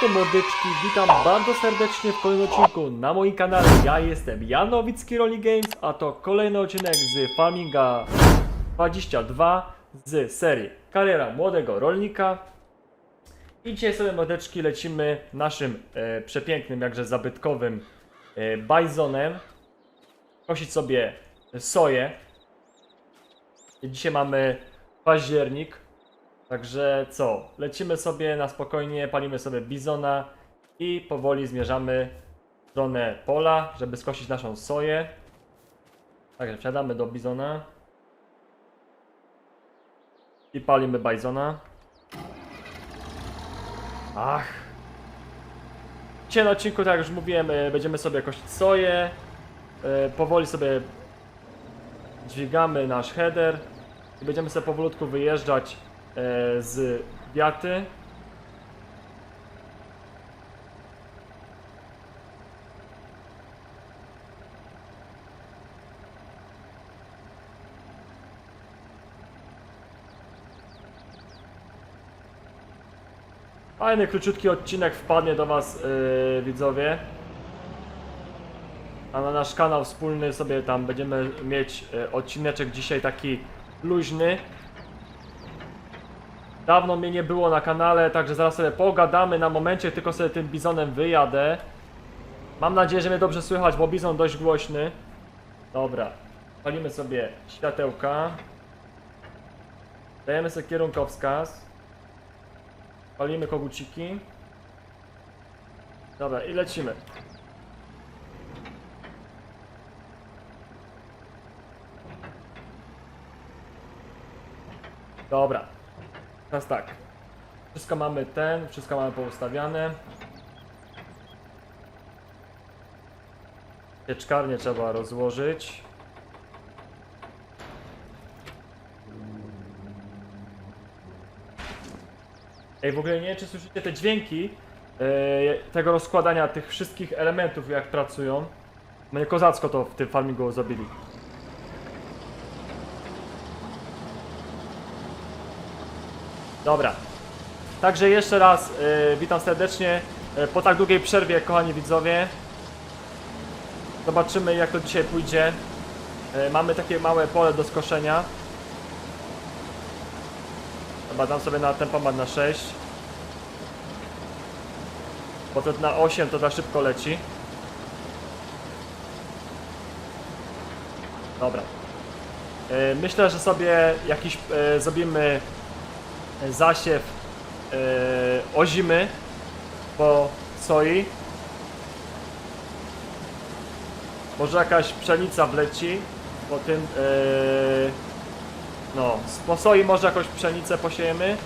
Siemanko młodyczki, witam bardzo serdecznie w kolejnym odcinku na moim kanale. Ja jestem Jan Nowicki Rolling Games, a to kolejny odcinek z Farminga 22 z serii Kariera Młodego Rolnika. I dzisiaj sobie młodeczki lecimy naszym e, przepięknym, jakże zabytkowym e, bajzonem. Kosić sobie soję. Dzisiaj mamy październik. Także co? Lecimy sobie na spokojnie, palimy sobie bizona i powoli zmierzamy w stronę pola, żeby skosić naszą soję. Także wsiadamy do bizona. I palimy bajzona. Ach. Dzisiaj na odcinku, tak jak już mówiłem, e, będziemy sobie kosić soję. E, Powoli sobie dźwigamy nasz header i będziemy sobie powolutku wyjeżdżać z wiaty. Fajny, króciutki odcinek wpadnie do Was, yy, widzowie. A na nasz kanał wspólny sobie tam będziemy mieć yy, odcineczek dzisiaj taki luźny. Dawno mnie nie było na kanale, także zaraz sobie pogadamy na momencie, tylko sobie tym bizonem wyjadę. Mam nadzieję, że mnie dobrze słychać, bo bizon dość głośny. Dobra, palimy sobie światełka. Dajemy sobie kierunkowskaz. Palimy koguciki. Dobra, i lecimy. Dobra. Teraz tak. Wszystko mamy ten, wszystko mamy poustawiane. Pieczkarnię trzeba rozłożyć. Ej, w ogóle nie wiem, czy słyszycie te dźwięki e, tego rozkładania tych wszystkich elementów, jak pracują. No i kozacko to w tym farmingu zrobili. Dobra. Także jeszcze raz e, witam serdecznie e, po tak długiej przerwie, kochani widzowie. Zobaczymy, jak to dzisiaj pójdzie. E, mamy takie małe pole do skoszenia. Chyba dam sobie na tempomat na 6. Bo to na 8 to za szybko leci. Dobra. Myślę, że sobie jakiś zrobimy zasiew e, ozimy po soi. Może jakaś pszenica wleci po tym. E, no, po soi może jakąś pszenicę posiejemy,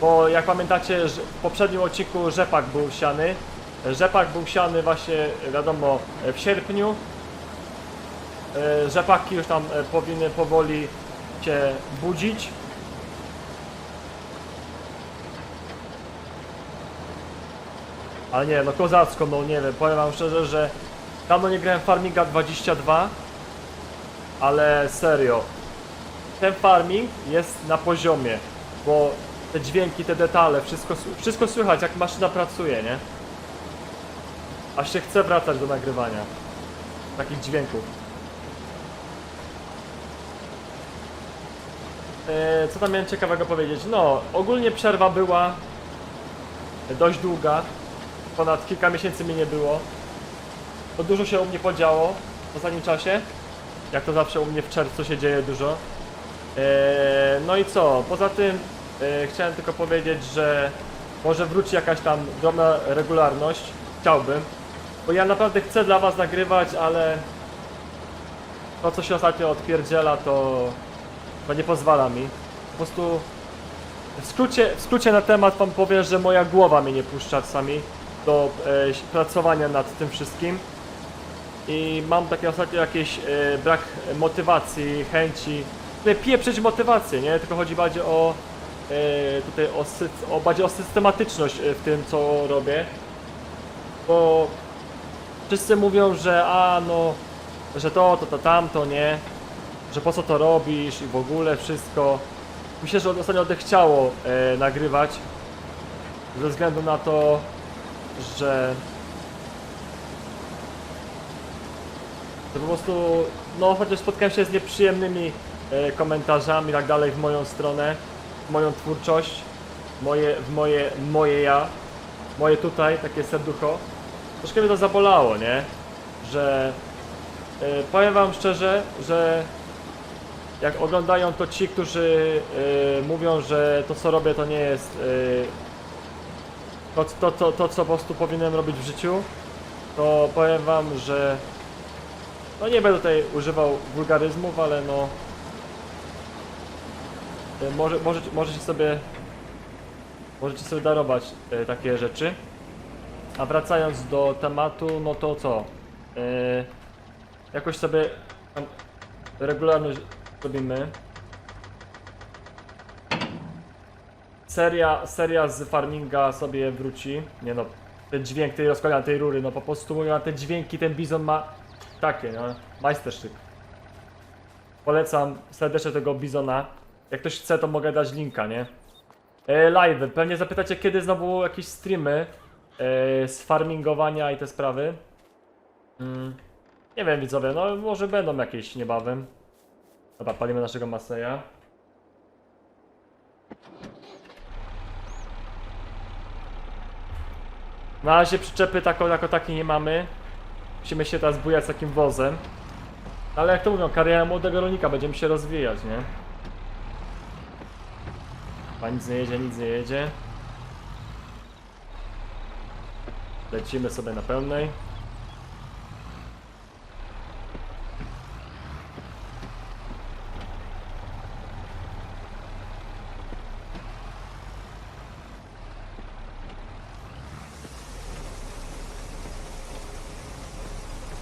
bo jak pamiętacie, w poprzednim odcinku rzepak był siany. Rzepak był siany właśnie, wiadomo, w sierpniu. E, Rzepaki już tam powinny powoli się budzić. Ale nie, no kozacko, no nie wiem, powiem wam szczerze, że dawno nie grałem Farminga 22, ale serio, ten farming jest na poziomie, bo te dźwięki, te detale, wszystko, wszystko słychać jak maszyna pracuje, nie? Aż się chce wracać do nagrywania takich dźwięków. E, co tam miałem ciekawego powiedzieć? No, ogólnie przerwa była dość długa, ponad kilka miesięcy mi nie było. To dużo się u mnie podziało w ostatnim czasie, jak to zawsze u mnie w czerwcu się dzieje dużo. Eee, no i co? Poza tym e, chciałem tylko powiedzieć, że może wróci jakaś tam drobna regularność. Chciałbym. Bo ja naprawdę chcę dla was nagrywać, ale to co się ostatnio odpierdziela to, to nie pozwala mi. Po prostu w skrócie, w skrócie na temat wam powiem, że moja głowa mnie nie puszcza czasami do e, pracowania nad tym wszystkim. I mam takie ostatnio jakieś e, brak motywacji, chęci. Tutaj pieprzyć motywację, nie? Tylko chodzi bardziej o e, tutaj o, o bardziej o systematyczność e, w tym co robię. Bo wszyscy mówią, że a no, że to, to, to, tamto, nie? Że po co to robisz i w ogóle wszystko. Myślę, że ostatnio odechciało e, nagrywać. Ze względu na to, że że po prostu, no chociaż spotkałem się z nieprzyjemnymi e, komentarzami i tak dalej w moją stronę, w moją twórczość, moje, w moje, moje ja, moje tutaj, takie serducho, troszkę mnie to zabolało, nie? Że e, powiem wam szczerze, że jak oglądają to ci, którzy e, mówią, że to co robię to nie jest to, to, to, to co po prostu powinienem robić w życiu, to powiem wam, że no nie będę tutaj używał wulgaryzmów, ale no e, może, możecie, możecie sobie możecie sobie darować e, takie rzeczy. A wracając do tematu, no to co? E, jakoś sobie tam regularność robimy. Seria, seria z farminga sobie wróci. Nie no, ten dźwięk tej rozkładania tej rury, no po prostu mówią, te dźwięki ten bizon ma takie, no, majstersztyk. Polecam serdecznie tego bizona. Jak ktoś chce, to mogę dać linka, nie? E, live. Pewnie zapytacie, kiedy znowu jakieś streamy e, z farmingowania i te sprawy. Mm, nie wiem, widzowie, no może będą jakieś niebawem. Dobra, palimy naszego Maseja. Na razie przyczepy tako, jako takiej nie mamy. Musimy się teraz bujać z takim wozem. Ale jak to mówią, kariera młodego rolnika, będziemy się rozwijać, nie? A nic nie jedzie, nic nie jedzie. Lecimy sobie na pełnej.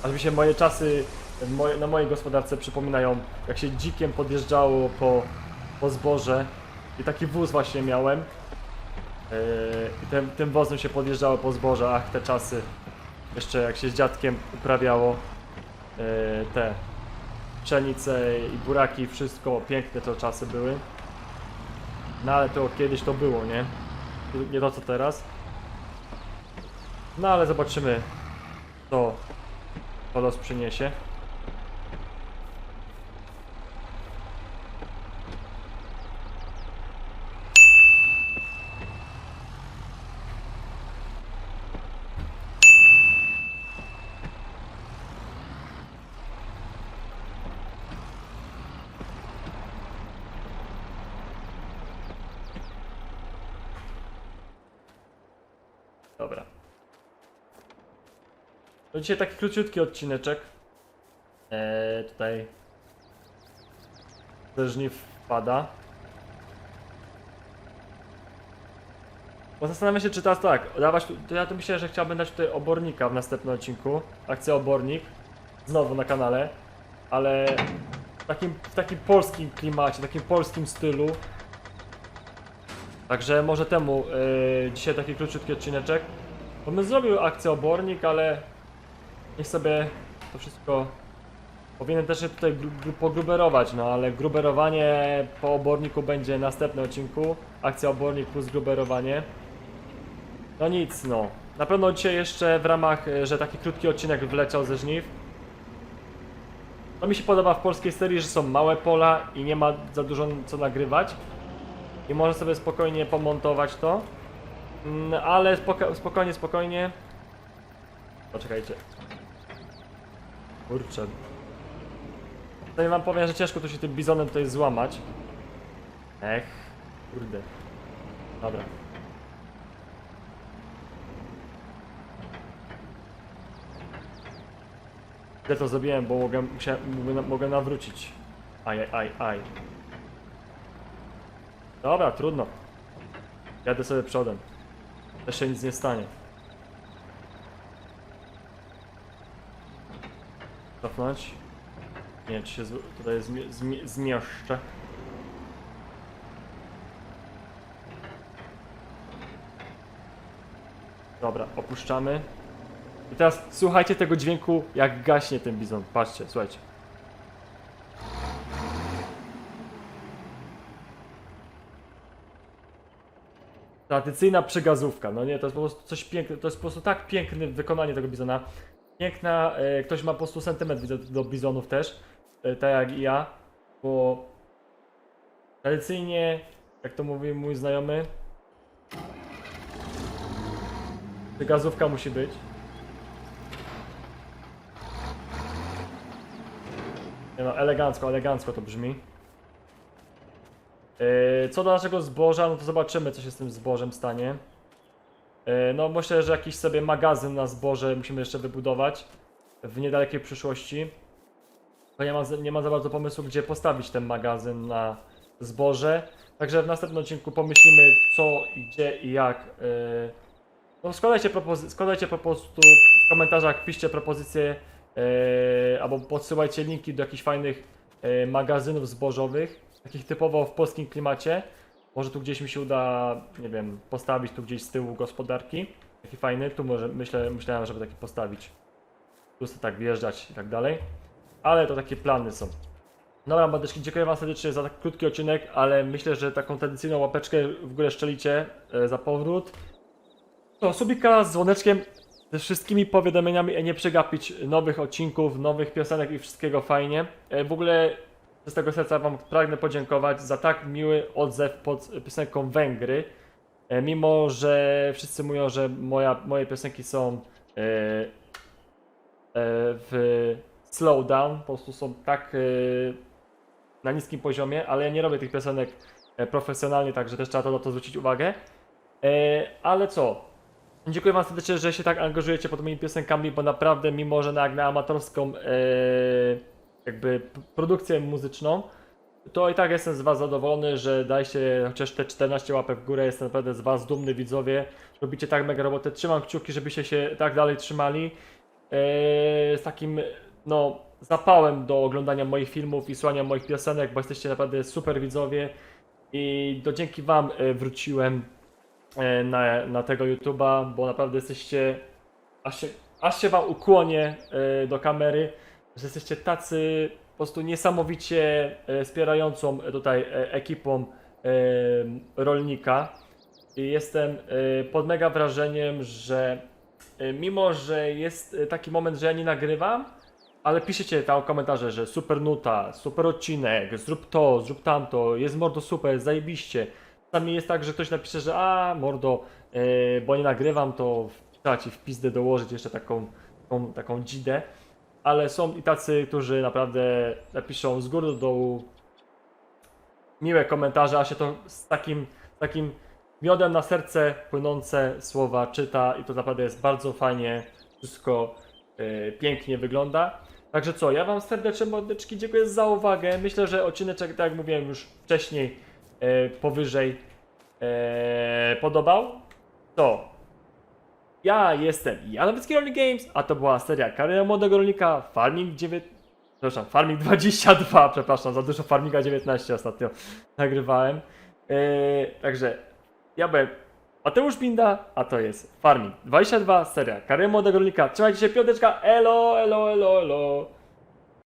Aż mi się moje czasy moje, na mojej gospodarce przypominają, jak się dzikiem podjeżdżało po, po zboże i taki wóz właśnie miałem. Yy, I tym, tym wozem się podjeżdżało po zboże, ach te czasy. Jeszcze jak się z dziadkiem uprawiało yy, te pszenice i buraki, wszystko, piękne to czasy były. No ale to kiedyś to było, nie? Nie to co teraz. No ale zobaczymy, co to los przyniesie. Dobra. To dzisiaj taki króciutki odcineczek. Eee, tutaj ze żniw wpada. Bo zastanawiam się, czy teraz tak, dawać, to ja tu myślę, że chciałbym dać tutaj obornika w następnym odcinku. Akcja obornik. Znowu na kanale. Ale w takim, w takim polskim klimacie, takim polskim stylu. Także może temu yy, dzisiaj taki króciutki odcineczek. Bo bym zrobił akcję obornik, ale niech sobie to wszystko. Powinien też się tutaj gru, gru, pogruberować, no ale gruberowanie po oborniku będzie w następnym odcinku. Akcja obornik plus gruberowanie. No nic, no. Na pewno dzisiaj jeszcze w ramach, e, że taki krótki odcinek wleciał ze żniw. No mi się podoba w polskiej serii, że są małe pola i nie ma za dużo co nagrywać. I można sobie spokojnie pomontować to. Mm, ale spoka spokojnie, spokojnie. Poczekajcie. Kurczę. Tutaj wam powiem, że ciężko tu się tym bizonem tutaj złamać. Ech, kurde. Dobra. Źle to zrobiłem, bo mogę, musiałem, mogę, nawrócić. Aj, aj, aj. Dobra, trudno. Jadę sobie przodem. Też nic nie stanie. Cofnąć. Nie wiem, czy się tutaj zmie zmie zmieszczę. Dobra, opuszczamy. I teraz słuchajcie tego dźwięku, jak gaśnie ten bizon. Patrzcie, słuchajcie. Tradycyjna przygazówka, no nie, to jest po prostu coś pięknego, to jest po prostu tak piękne wykonanie tego bizona. Piękna, e, ktoś ma po prostu sentyment widzę do bizonów też, e, tak jak i ja, bo tradycyjnie, jak to mówi mój znajomy, przygazówka musi być. Nie no, elegancko, elegancko to brzmi. Yy, Co do naszego zboża, no to zobaczymy, co się z tym zbożem stanie. Yy, No, myślę, że jakiś sobie magazyn na zboże musimy jeszcze wybudować w niedalekiej przyszłości. Bo nie ma, nie ma za bardzo pomysłu, gdzie postawić ten magazyn na zboże. Także w następnym odcinku pomyślimy, co, gdzie i jak. Yy, No, składajcie, propozy- składajcie po prostu w komentarzach, piszcie propozycje yy, albo podsyłajcie linki do jakichś fajnych magazynów zbożowych, takich typowo w polskim klimacie. Może tu gdzieś mi się uda, nie wiem, postawić tu gdzieś z tyłu gospodarki. Taki fajny, tu może myślę, myślałem, żeby taki postawić. Tu sobie tak wjeżdżać i tak dalej. Ale to takie plany są. Dobra, bandeczki, dziękuję Wam serdecznie za tak krótki odcinek, ale myślę, że taką tradycyjną łapeczkę w górę szczelicie e, za powrót. To subika z dzwoneczkiem, ze wszystkimi powiadomieniami, e, nie przegapić nowych odcinków, nowych piosenek i wszystkiego fajnie. E, W ogóle z tego serca Wam pragnę podziękować za tak miły odzew pod piosenką Węgry. E, Mimo, że wszyscy mówią, że moja, moje piosenki są e, e, w slowdown, po prostu są tak e, na niskim poziomie, ale ja nie robię tych piosenek e, profesjonalnie, także też trzeba to, na to zwrócić uwagę. E, Ale co? Dziękuję Wam serdecznie, że się tak angażujecie pod moimi piosenkami, bo naprawdę, mimo że na, na amatorską e, jakby produkcję muzyczną, to i tak jestem z Was zadowolony, że dajcie chociaż te 14 łapek w górę. Jestem naprawdę z Was dumny, widzowie. Robicie tak mega robotę. Trzymam kciuki, żebyście się tak dalej trzymali. E, z takim, no, zapałem do oglądania moich filmów i słuchania moich piosenek, bo jesteście naprawdę super widzowie. I to dzięki Wam e, wróciłem e, na, na tego YouTube'a, bo naprawdę jesteście, aż się, aż się Wam ukłonię e, do kamery, że jesteście tacy po prostu niesamowicie e, wspierającą tutaj e, ekipą e, rolnika. I jestem e, pod mega wrażeniem, że e, mimo, że jest e, taki moment, że ja nie nagrywam, ale piszecie tam komentarze, że super nuta, super odcinek, zrób to, zrób tamto, jest mordo super, zajebiście. Czasami jest tak, że ktoś napisze, że a mordo, e, bo nie nagrywam, to trzeba ci w pizdę dołożyć jeszcze taką, taką, taką dzidę. Ale są i tacy, którzy naprawdę napiszą z góry do dołu miłe komentarze, a się to z takim, takim miodem na serce płynące słowa czyta i to naprawdę jest bardzo fajnie, wszystko e, pięknie wygląda. Także co, ja Wam serdecznie mordeczki dziękuję za uwagę. Myślę, że odcineczek, tak jak mówiłem już wcześniej, e, powyżej e, podobał. To ja jestem Janowicki Rolnik Games, a to była seria Kariera Młodego Rolnika Farming 9... Przepraszam, Farming 22, przepraszam, za dużo Farminga 19 ostatnio nagrywałem. E, także ja byłem Mateusz Binda, a to jest Farming 22, seria Kariera Młodego Rolnika. Trzymajcie się, piąteczka, elo, elo, elo, elo.